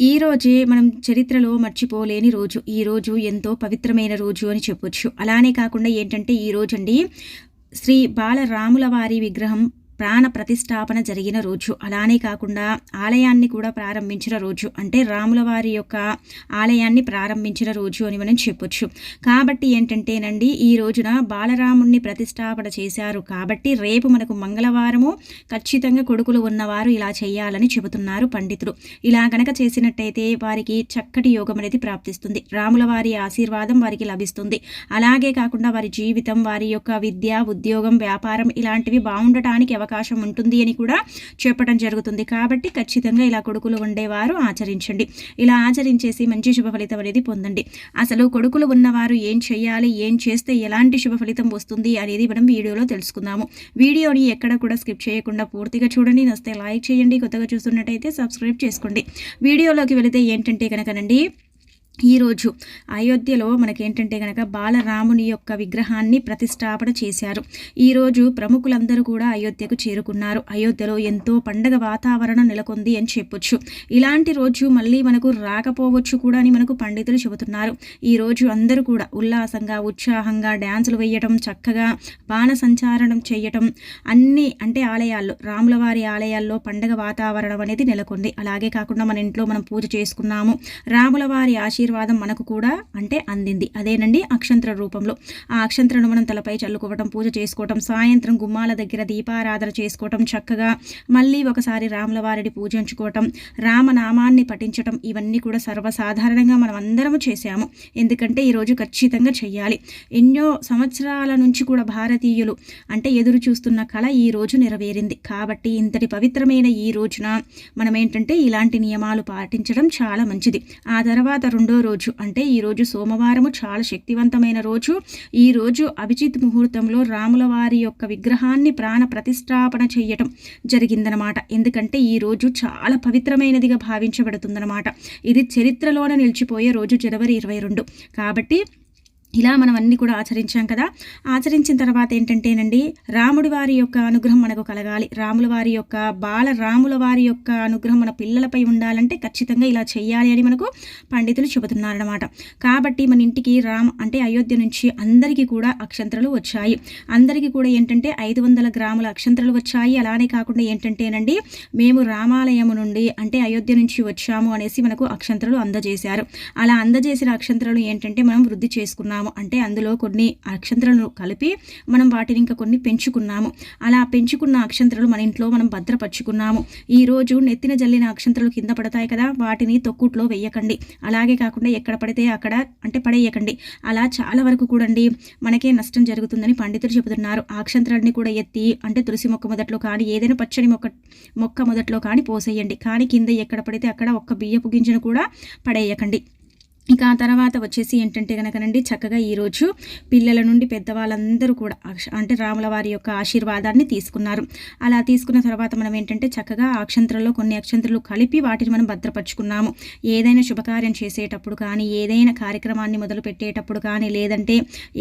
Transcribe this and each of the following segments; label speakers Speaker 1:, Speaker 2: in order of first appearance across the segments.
Speaker 1: ఈ రోజే మనం చరిత్రలో మర్చిపోలేని రోజు. ఈ రోజు ఎంతో పవిత్రమైన రోజు అని చెప్పొచ్చు. అలానే కాకుండా ఏంటంటే ఈ రోజు అండి శ్రీ బాలరాముల వారి విగ్రహం ప్రాణ ప్రతిష్టాపన జరిగిన రోజు. అలానే కాకుండా ఆలయాన్ని కూడా ప్రారంభించిన రోజు. అంటే రాముల వారి యొక్క ఆలయాన్ని ప్రారంభించిన రోజు అని మనం చెప్పొచ్చు. కాబట్టి ఏంటంటేనండి ఈ రోజున బాలరాముణ్ణి ప్రతిష్టాపన చేశారు. కాబట్టి రేపు మనకు మంగళవారము ఖచ్చితంగా కొడుకులు ఉన్నవారు ఇలా చేయాలని చెబుతున్నారు పండితులు. ఇలా కనుక చేసినట్టయితే వారికి చక్కటి యోగం అనేది ప్రాప్తిస్తుంది. రాముల వారి ఆశీర్వాదం వారికి లభిస్తుంది. అలాగే కాకుండా వారి జీవితం వారి యొక్క విద్య ఉద్యోగం వ్యాపారం ఇలాంటివి బాగుండటానికి అవకాశం అవకాశం ఉంటుంది అని కూడా చెప్పడం జరుగుతుంది. కాబట్టి ఖచ్చితంగా ఇలా కొడుకులు ఉండేవారు ఆచరించండి. ఇలా ఆచరించేసి మంచి శుభ ఫలితం అనేది పొందండి. అసలు కొడుకులు ఉన్నవారు ఏం చేయాలి ఏం చేస్తే ఎలాంటి శుభ ఫలితం వస్తుంది? అనేది మనం వీడియోలో తెలుసుకుందాము. వీడియోని ఎక్కడ కూడా స్కిప్ చేయకుండా పూర్తిగా చూడండి. నస్తే లైక్ చేయండి. కొత్తగా చూస్తున్నట్టయితే సబ్స్క్రైబ్ చేసుకోండి. వీడియోలోకి వెళితే ఏంటంటే కనుకనండి ఈరోజు అయోధ్యలో మనకేంటంటే కనుక బాలరాముని యొక్క విగ్రహాన్ని ప్రతిష్టాపన చేశారు. ఈరోజు ప్రముఖులందరూ కూడా అయోధ్యకు చేరుకున్నారు. అయోధ్యలో ఎంతో పండగ వాతావరణం నెలకొంది అని చెప్పొచ్చు. ఇలాంటి రోజు మళ్ళీ మనకు రాకపోవచ్చు కూడా అని మనకు పండితులు చెబుతున్నారు. ఈరోజు అందరూ కూడా ఉల్లాసంగా ఉత్సాహంగా డ్యాన్సులు వేయటం చక్కగా బాణ సంచారణం చేయటం అన్ని అంటే ఆలయాల్లో రాములవారి ఆలయాల్లో పండగ వాతావరణం అనేది నెలకొంది. అలాగే కాకుండా మన ఇంట్లో మనం పూజ చేసుకున్నాము. రాములవారి ఆశీర్వాదం ఆశీర్వాదం మనకు కూడా అంటే అందింది. అదేనండి అక్షంత్ర రూపంలో. ఆ అక్షంత్రను మనం తలపై చల్లుకోవటం పూజ చేసుకోవటం సాయంత్రం గుమ్మాల దగ్గర దీపారాధన చేసుకోవటం చక్కగా మళ్ళీ ఒకసారి రాముల వారిని పూజించుకోవటం రామనామాన్ని పఠించటం ఇవన్నీ కూడా సర్వసాధారణంగా మనం అందరము చేశాము. ఎందుకంటే ఈరోజు ఖచ్చితంగా చెయ్యాలి. ఎన్నో సంవత్సరాల నుంచి కూడా భారతీయులు అంటే ఎదురు చూస్తున్న కళ ఈ రోజు నెరవేరింది. కాబట్టి ఇంతటి పవిత్రమైన ఈ రోజున మనం ఏంటంటే ఇలాంటి నియమాలు పాటించడం చాలా మంచిది. ఆ తర్వాత రెండో రోజు. అంటే ఈరోజు సోమవారము చాలా శక్తివంతమైన రోజు. ఈరోజు అభిజిత్ ముహూర్తంలో రాముల వారి యొక్క విగ్రహాన్ని ప్రాణ ప్రతిష్టాపన చేయటం జరిగిందనమాట. ఎందుకంటే ఈ రోజు చాలా పవిత్రమైనదిగా భావించబడుతుందనమాట. ఇది చరిత్రలోనే నిలిచిపోయే రోజు జనవరి ఇరవై రెండు. కాబట్టి ఇలా మనం అన్ని కూడా ఆచరించాం కదా. ఆచరించిన తర్వాత ఏంటంటేనండి రాముడి వారి యొక్క అనుగ్రహం మనకు కలగాలి. రాముల వారి యొక్క బాల రాముల వారి యొక్క అనుగ్రహం మన పిల్లలపై ఉండాలంటే ఖచ్చితంగా ఇలా చేయాలి అని మనకు పండితులు చెబుతున్నారనమాట కాబట్టి మన ఇంటికి రామ్ అంటే అయోధ్య నుంచి అందరికీ కూడా అక్షంత్రలు వచ్చాయి. అందరికీ కూడా ఏంటంటే ఐదు వందల గ్రాముల అక్షంత్రలు వచ్చాయి. అలానే కాకుండా ఏంటంటేనండి మేము రామాలయము నుండి అంటే అయోధ్య నుంచి వచ్చాము అనేసి మనకు అక్షంతరలు అందజేశారు. అలా అందజేసిన అక్షంత్రలు ఏంటంటే మనం వృద్ధి చేసుకున్నాము పెంచుకున్నాము. అంటే అందులో కొన్ని అక్షంతరాలను కలిపి మనం వాటిని ఇంకా కొన్ని పెంచుకున్నాము. అలా పెంచుకున్న అక్షంతరాలు మన ఇంట్లో మనం భద్రపరుచుకున్నాము. ఈరోజు నెత్తిన జల్లిన అక్షంతరాలు కింద పడతాయి కదా వాటిని తొక్కుట్లో వెయ్యకండి అలాగే కాకుండా ఎక్కడ పడితే అక్కడ అంటే పడేయకండి. అలా చాలా వరకు కూడండి మనకే నష్టం జరుగుతుందని పండితులు చెబుతున్నారు. ఆ అక్షంతరాన్ని కూడా ఎత్తి అంటే తులసి మొక్క మొదట్లో కానీ ఏదైనా పచ్చని మొక్క మొక్క మొదట్లో కానీ పోసేయండి. కానీ కింద ఎక్కడ పడితే అక్కడ ఒక్క బియ్యపు గింజను కూడా పడేయకండి. ఇక ఆ తర్వాత వచ్చేసి ఏంటంటే కనుకనండి చక్కగా ఈరోజు పిల్లల నుండి పెద్దవాళ్ళందరూ కూడా అంటే రాముల వారి యొక్క ఆశీర్వాదాన్ని తీసుకున్నారు. అలా తీసుకున్న తర్వాత మనం ఏంటంటే చక్కగా అక్షంతరంలో కొన్ని అక్షంత్రాలు కలిపి వాటిని మనం భద్రపరుచుకున్నాము. ఏదైనా శుభకార్యం చేసేటప్పుడు కానీ ఏదైనా కార్యక్రమాన్ని మొదలు పెట్టేటప్పుడు కానీ లేదంటే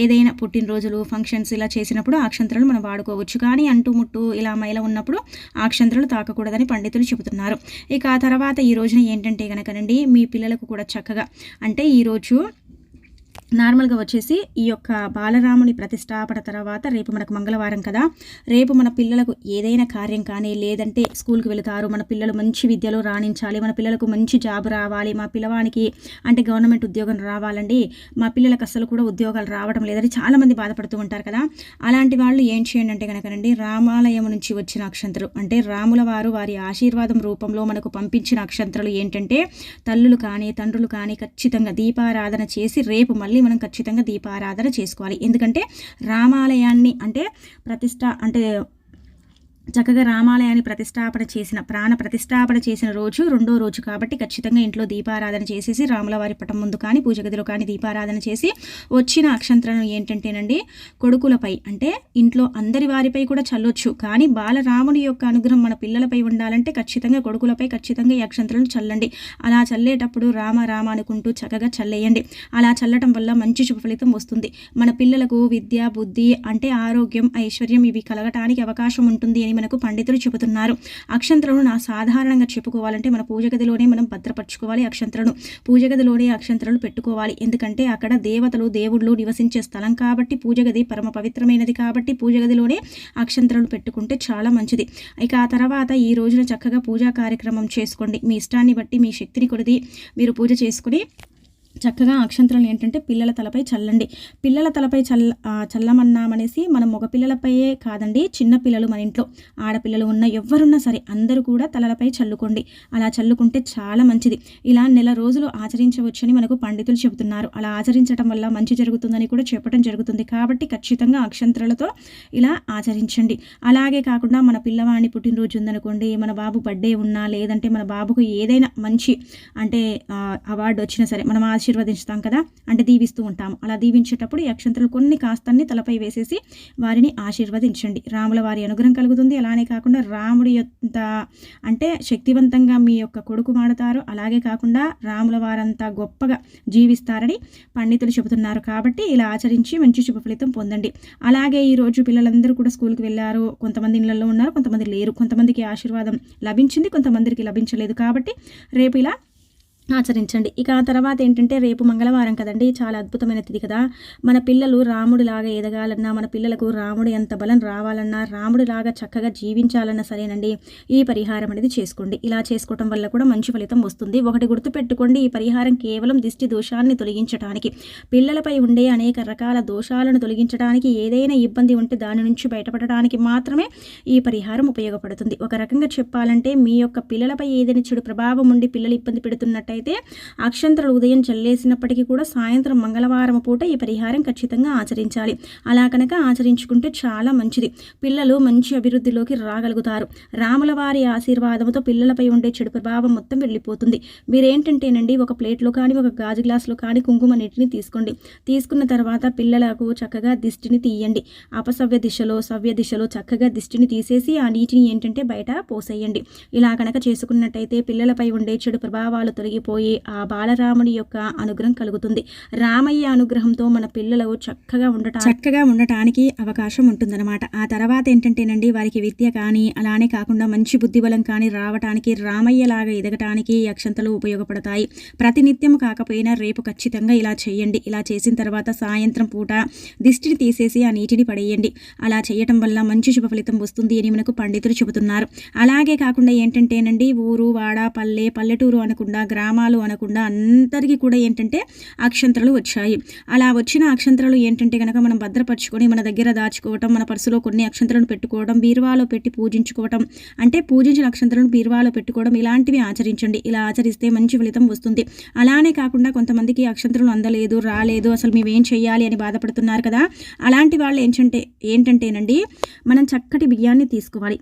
Speaker 1: ఏదైనా పుట్టినరోజులు ఫంక్షన్స్ ఇలా చేసినప్పుడు అక్షంతరాలు మనం వాడుకోవచ్చు. కానీ అంటూ ముట్టు ఇలా మైల ఉన్నప్పుడు అక్షంత్రాలు తాకకూడదని పండితులు చెబుతున్నారు. ఇక ఆ తర్వాత ఈ రోజున ఏంటంటే కనుకనండి మీ పిల్లలకు కూడా చక్కగా అంటే ఈరోజు నార్మల్గా వచ్చేసి ఈ యొక్క బాలరాముని ప్రతిష్టాపన తర్వాత రేపు మనకు మంగళవారం కదా. రేపు మన పిల్లలకు ఏదైనా కార్యం కానీ లేదంటే స్కూల్కి వెళతారు. మన పిల్లలు మంచి విద్యలో రాణించాలి. మన పిల్లలకు మంచి జాబ్ రావాలి. మా పిల్లవానికి అంటే గవర్నమెంట్ ఉద్యోగం రావాలండి. మా పిల్లలకు అసలు కూడా ఉద్యోగాలు రావడం లేదని చాలామంది బాధపడుతూ ఉంటారు కదా. అలాంటి వాళ్ళు ఏం చేయండి అంటే కనుకనండి రామాలయం నుంచి వచ్చిన అక్షంతలు అంటే రాముల వారు వారి ఆశీర్వాదం రూపంలో మనకు పంపించిన అక్షంతలు ఏంటంటే తల్లులు కానీ తండ్రులు కానీ ఖచ్చితంగా దీపారాధన చేసి రేపు మళ్ళీ మనం ఖచ్చితంగా దీపారాధన చేసుకోవాలి. ఎందుకంటే రామాలయాన్ని అంటే ప్రతిష్ట అంటే చక్కగా రామాలయాన్ని ప్రతిష్టాపన చేసిన ప్రాణ ప్రతిష్టాపన చేసిన రోజు రెండో రోజు కాబట్టి ఖచ్చితంగా ఇంట్లో దీపారాధన చేసేసి రాములవారి పటం ముందు కానీ పూజ గదిలో కానీ దీపారాధన చేసి వచ్చిన అక్షంత్రం ఏంటంటేనండి కొడుకులపై అంటే ఇంట్లో అందరి వారిపై కూడా చల్లొచ్చు. కానీ బాలరాముని యొక్క అనుగ్రహం మన పిల్లలపై ఉండాలంటే ఖచ్చితంగా కొడుకులపై ఖచ్చితంగా ఈ అక్షంత్రం చల్లండి. అలా చల్లేటప్పుడు రామ రామ అనుకుంటూ చక్కగా చల్లేయండి. అలా చల్లటం వల్ల మంచి శుభ ఫలితం వస్తుంది. మన పిల్లలకు విద్య బుద్ధి అంటే ఆరోగ్యం ఐశ్వర్యం ఇవి కలగటానికి అవకాశం ఉంటుంది అని మనకు పండితులు చెబుతున్నారు. అక్షంతలను నా సాధారణంగా చెప్పుకోవాలంటే మన పూజ గదిలోనే మనం భద్రపరచుకోవాలి అక్షంతలను. పూజ గదిలోనే అక్షంతలను పెట్టుకోవాలి. ఎందుకంటే అక్కడ దేవతలు దేవుళ్ళు నివసించే స్థలం కాబట్టి పూజ గది పరమ పవిత్రమైనది కాబట్టి పూజ గదిలోనే అక్షంతలను పెట్టుకుంటే చాలా మంచిది. ఇక ఆ తర్వాత ఈ రోజున చక్కగా పూజా కార్యక్రమం చేసుకోండి. మీ ఇష్టాన్ని బట్టి మీ శక్తిని కొడిది మీరు పూజ చేసుకుని చక్కగా అక్షంతరాలు ఏంటంటే పిల్లల తలపై చల్లండి. పిల్లల తలపై చల్ల చల్లమన్నామనేసి మనం మగపిల్లలపైయే కాదండి చిన్న పిల్లలు మన ఇంట్లో. ఆడపిల్లలు ఉన్న ఎవరున్నా సరే అందరూ కూడా తలలపై చల్లుకోండి. అలా చల్లుకుంటే చాలా మంచిది. ఇలా నెల రోజులు ఆచరించవచ్చని మనకు పండితులు చెబుతున్నారు. అలా ఆచరించడం వల్ల మంచి జరుగుతుందని కూడా చెప్పడం జరుగుతుంది. కాబట్టి ఖచ్చితంగా అక్షంతరాలతో ఇలా ఆచరించండి. అలాగే కాకుండా మన పిల్లవాడిని పుట్టినరోజు ఉందనుకోండి మన బాబు బర్త్డే ఉన్నా లేదంటే మన బాబుకు ఏదైనా మంచి అంటే అవార్డు వచ్చినా సరే మనం ఆశీర్వదిస్తాం కదా? అంటే దీవిస్తూ ఉంటాము అలా దీవించేటప్పుడు ఈ అక్షంతలు కొన్ని కాస్తాన్ని తలపై వేసేసి వారిని ఆశీర్వదించండి. రాముల వారి అనుగ్రహం కలుగుతుంది. అలానే కాకుండా రాముడి యొక్క అంటే శక్తివంతంగా మీ యొక్క కొడుకు మాడతారు అలాగే కాకుండా రాముల వారంతా గొప్పగా జీవిస్తారని పండితులు చెబుతున్నారు కాబట్టి ఇలా ఆచరించి మంచి శుభ ఫలితం పొందండి. అలాగే ఈరోజు పిల్లలందరూ కూడా స్కూల్కి వెళ్ళారు. కొంతమంది ఇళ్ళలో ఉన్నారు కొంతమంది లేరు. కొంతమందికి ఆశీర్వాదం లభించింది కొంతమందికి లభించలేదు. కాబట్టి రేపు ఇలా ఆచరించండి. ఇక ఆ తర్వాత ఏంటంటే రేపు మంగళవారం కదండి చాలా అద్భుతమైన తిథి కదా. మన పిల్లలు రాముడిలాగా ఎదగాలన్నా మన పిల్లలకు రాముడు ఎంత బలం రావాలన్నా రాముడిలాగా చక్కగా జీవించాలన్నా సరేనండి ఈ పరిహారం అనేది చేసుకోండి. ఇలా చేసుకోవటం వల్ల కూడా మంచి ఫలితం వస్తుంది. ఒకటి గుర్తుపెట్టుకోండి ఈ పరిహారం కేవలం దిష్టి దోషాన్ని తొలగించడానికి పిల్లలపై ఉండే అనేక రకాల దోషాలను తొలగించడానికి ఏదైనా ఇబ్బంది ఉంటే దాని నుంచి బయటపడడానికి మాత్రమే ఈ పరిహారం ఉపయోగపడుతుంది. ఒక రకంగా చెప్పాలంటే మీ యొక్క పిల్లలపై ఏదైనా చెడు ప్రభావం ఉండి పిల్లలు ఇబ్బంది పెడుతున్నట్టు అయితే అక్షంతలు ఉదయం చల్లేసినప్పటికీ కూడా సాయంత్రం మంగళవారం పూట ఈ పరిహారం ఖచ్చితంగా ఆచరించాలి. అలా కనుక ఆచరించుకుంటే చాలా మంచిది. పిల్లలు మంచి అభివృద్ధిలోకి రాగలుగుతారు. రాముల వారి ఆశీర్వాదంతో పిల్లలపై ఉండే చెడు ప్రభావం మొత్తం వెళ్ళిపోతుంది. మీరేంటంటేనండి ఒక ప్లేట్లో కానీ ఒక గాజు గ్లాసులో కానీ కుంకుమ నీటిని తీసుకోండి. తీసుకున్న తర్వాత పిల్లలకు చక్కగా దిష్టిని తీయండి. అపసవ్య దిశలో సవ్య దిశలో చక్కగా దిష్టిని తీసేసి ఆ నీటిని ఏంటంటే బయట పోసేయండి. ఇలా కనుక చేసుకున్నట్టయితే పిల్లలపై ఉండే చెడు ప్రభావాలు తొలగి పోయి ఆ బాలరాముడి యొక్క అనుగ్రహం కలుగుతుంది. రామయ్య అనుగ్రహంతో మన పిల్లలు చక్కగా ఉండటం చక్కగా ఉండటానికి అవకాశం ఉంటుందన్నమాట. ఆ తర్వాత ఏంటంటేనండి వారికి విద్య కానీ అలానే కాకుండా మంచి బుద్ధిబలం కానీ రావటానికి రామయ్య లాగా ఎదగటానికి అక్షంతలు ఉపయోగపడతాయి. ప్రతినిత్యం కాకపోయినా రేపు ఖచ్చితంగా ఇలా చేయండి. ఇలా చేసిన తర్వాత సాయంత్రం పూట దిష్టిని తీసేసి ఆ నీటిని పడేయండి. అలా చేయటం వల్ల మంచి శుభ ఫలితం వస్తుంది అని మనకు పండితులు చెబుతున్నారు. అలాగే కాకుండా ఏంటంటేనండి ఊరు వాడ పల్లె పల్లెటూరు అనకుండా గ్రామ నామాలు అనకుండా అందరికీ కూడా ఏంటంటే అక్షంతరాలు వచ్చాయి. అలా వచ్చిన అక్షంతరాలు ఏంటంటే కనుక మనం భద్రపరచుకొని మన దగ్గర దాచుకోవటం మన పర్సులో కొన్ని అక్షంతరాలను పెట్టుకోవడం బీరువాలో పెట్టి పూజించుకోవటం అంటే పూజించిన అక్షంతరాలను బీరువాలో పెట్టుకోవడం ఇలాంటివి ఆచరించండి. ఇలా ఆచరిస్తే మంచి ఫలితం వస్తుంది. అలానే కాకుండా కొంతమందికి అక్షంతరం అందలేదు రాలేదు అసలు మేమేం చెయ్యాలి అని బాధపడుతున్నారు కదా. అలాంటి వాళ్ళు ఏంటంటే ఏంటంటేనండి మనం చక్కటి బియ్యాన్ని తీసుకోవాలి.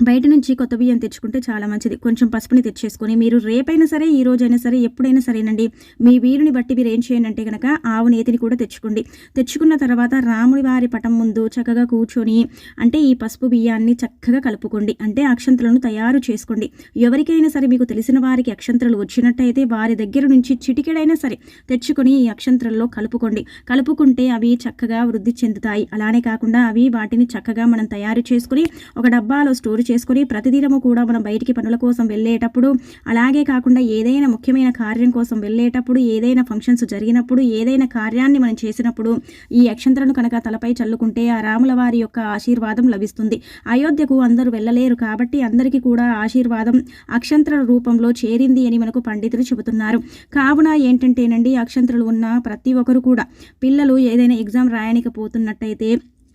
Speaker 1: బయట నుంచి కొత్త బియ్యం తెచ్చుకుంటే చాలా మంచిది. కొంచెం పసుపుని తెచ్చేసుకొని మీరు రేపైనా సరే ఈ రోజైనా సరే ఎప్పుడైనా సరేనండి. మీ వీరుని బట్టి మీరు ఏం చేయండి అంటే కనుక ఆవు నేతిని కూడా తెచ్చుకోండి. తెచ్చుకున్న తర్వాత రాముడి వారి పటం ముందు చక్కగా కూర్చొని అంటే ఈ పసుపు బియ్యాన్ని చక్కగా కలుపుకోండి. అంటే అక్షంతలను తయారు చేసుకోండి. ఎవరికైనా సరే మీకు తెలిసిన వారికి అక్షంతలు వచ్చినట్టయితే వారి దగ్గర నుంచి చిటికెడైనా సరే తెచ్చుకొని ఈ అక్షంతలలో కలుపుకోండి. కలుపుకుంటే అవి చక్కగా వృద్ధి చెందుతాయి. అలానే కాకుండా అవి వాటిని చక్కగా మనం తయారు చేసుకుని ఒక డబ్బాలో స్టోర్ చేసుకుని ప్రతిదినము కూడా మనం బయటికి పనుల కోసం వెళ్ళేటప్పుడు అలాగే కాకుండా ఏదైనా ముఖ్యమైన కార్యం కోసం వెళ్ళేటప్పుడు ఏదైనా ఫంక్షన్స్ జరిగినప్పుడు ఏదైనా కార్యాన్ని మనం చేసినప్పుడు ఈ అక్షంతలను కనుక తలపై చల్లుకుంటే ఆ రాముల వారి యొక్క ఆశీర్వాదం లభిస్తుంది. అయోధ్యకు అందరూ వెళ్ళలేరు కాబట్టి అందరికీ కూడా ఆశీర్వాదం అక్షంతర రూపంలో చేరింది అని మనకు పండితులు చెబుతున్నారు. కావున ఏంటంటేనండి అక్షంతలు ఉన్న ప్రతి ఒక్కరు కూడా పిల్లలు ఏదైనా ఎగ్జామ్ రాయనికపోతున్నట్టయితే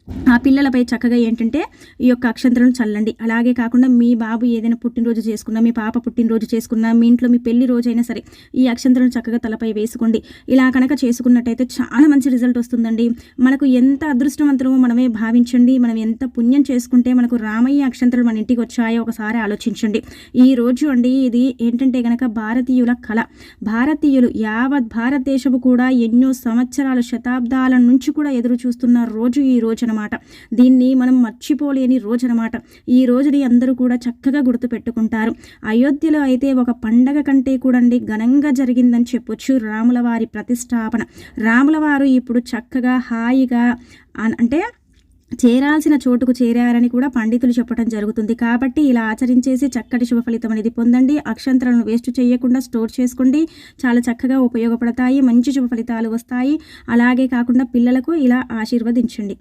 Speaker 1: ఆ పిల్లలపై చక్కగా ఏంటంటే ఈ యొక్క అక్షంతరం చల్లండి. అలాగే కాకుండా మీ బాబు ఏదైనా పుట్టినరోజు చేసుకున్నా మీ పాప పుట్టినరోజు చేసుకున్నా మీ ఇంట్లో మీ పెళ్ళి రోజైనా సరే ఈ అక్షంతరం చక్కగా తలపై వేసుకోండి. ఇలా కనుక చేసుకున్నట్టయితే చాలా మంచి రిజల్ట్ వస్తుందండి. మనకు ఎంత అదృష్టవంతమో మనమే భావించండి. మనం ఎంత పుణ్యం చేసుకుంటే మనకు రామయ్య అక్షంతరం మన ఇంటికి వచ్చాయో ఒకసారి ఆలోచించండి. ఈ రోజు అండి ఇది ఏంటంటే కనుక భారతీయుల కళ. భారతీయులు యావత్ భారతదేశము కూడా ఎన్నో సంవత్సరాల శతాబ్దాల నుంచి కూడా ఎదురు చూస్తున్న రోజు ఈ రోజున అనమాట దీన్ని మనం మర్చిపోలేని రోజు అనమాట ఈ రోజుని అందరూ కూడా చక్కగా గుర్తుపెట్టుకుంటారు అయోధ్యలో అయితే ఒక పండగ కంటే కూడండి ఘనంగా జరిగిందని చెప్పొచ్చు రాముల వారి ప్రతిష్టాపన. రాముల వారు ఇప్పుడు చక్కగా హాయిగా అంటే చేరాల్సిన చోటుకు చేరారని కూడా పండితులు చెప్పడం జరుగుతుంది. కాబట్టి ఇలా ఆచరించేసి చక్కటి శుభ ఫలితం అనేది పొందండి. అక్షంతరాలను వేస్ట్ చేయకుండా స్టోర్ చేసుకోండి. చాలా చక్కగా ఉపయోగపడతాయి. మంచి శుభ ఫలితాలు వస్తాయి. అలాగే కాకుండా పిల్లలకు ఇలా ఆశీర్వదించండి.